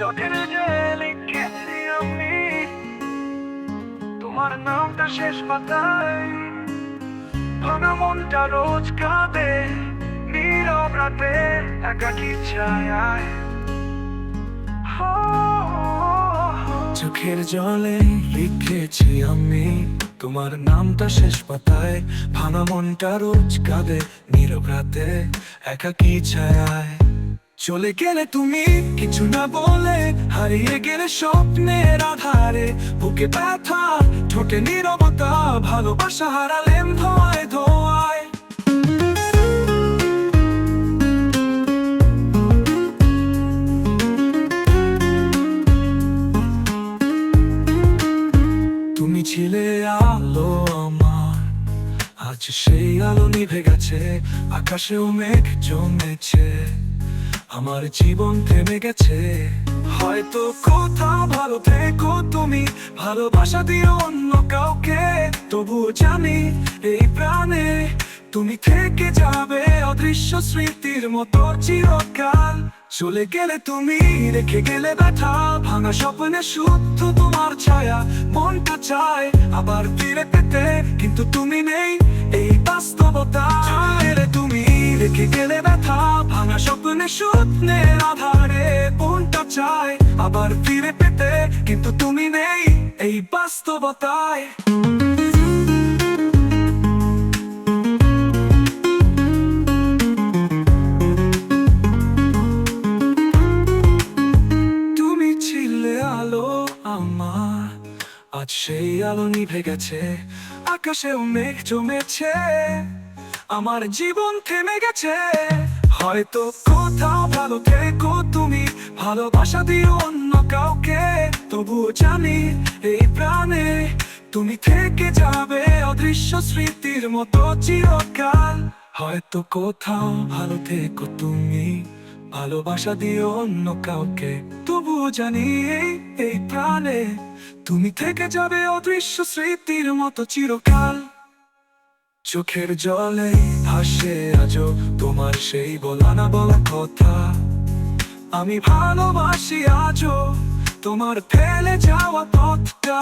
চোখের যে লিখেছি আমি, তোমার নামটা শেষ পাতায় ভাঙা মনটা রোজ কাঁদে, নীরব রাতে একাকি ছায়ায় চোখের জলে লিখেছি আমি, তোমার নামটা শেষ পাতায় ভাঙা মনটা রোজ কাঁদে, নীরব রাতে একাকি ছায়ায় চলে গেলে তুমি কিছু না বলে, হারিয়ে গেলে স্বপ্নের আধারে। বুকে ব্যথা, ঠোঁটে নীরবতা, ভালোবাসা হারালেন ধোয়ায় ধোয়ায়। তুমি ছিলে আলো আমার, আজ সেই আলো নিভে গেছে, আকাশেও মেঘ জমেছে। আমার জীবন থেমে গেছে। হয়তো কোথাও ভালো থেকো তুমি, ভালোবাসা দিও অন্য কাউকে। তবুও জানি এই প্রাণে তুমি থেকে যাবে, অদৃশ্য স্মৃতির মতো চিরকাল। চলে গেলে তুমি, রেখে গেলে ব্যথা, ভাঙা স্বপ্নে শুদ্ধ তোমার ছায়া। মনটা চায় আবার ফিরে পেতে, কিন্তু তুমি নেই এই বাস্তবতা। তুমি, রেখে গেলে ব্যথা স্বপ্নে স্বপ্নের আধারে কোনটা চায়? আবার ফিরে পেতে কিন্তু তুমি নেই এই বাস্তবতায়। তুমি ছিলে আলো আমার, আজ সেই আলো নিভে গেছে, আকাশেও মেঘ জমেছে, আমার জীবন থেমে গেছে। হয়তো কোথাও ভালো থেকো তুমি, ভালোবাসা দিও অন্য কাউকে, তবুও জানি এই প্রাণে তুমি থেকে যাবে অদৃশ্য স্মৃতির মতো চিরকাল। হয়তো কোথাও ভালো থেকো তুমি, ভালোবাসা দিও অন্য কাউকে, তবুও জানি এই- এই প্রাণে তুমি থেকে যাবে অদৃশ্য স্মৃতির মতো চিরকাল। চোখের জলে হাসে আজও তোমার সেই বলা না বলা কথা। আমি ভালোবাসি আজও তোমার ফেলে যাওয়া পথটা।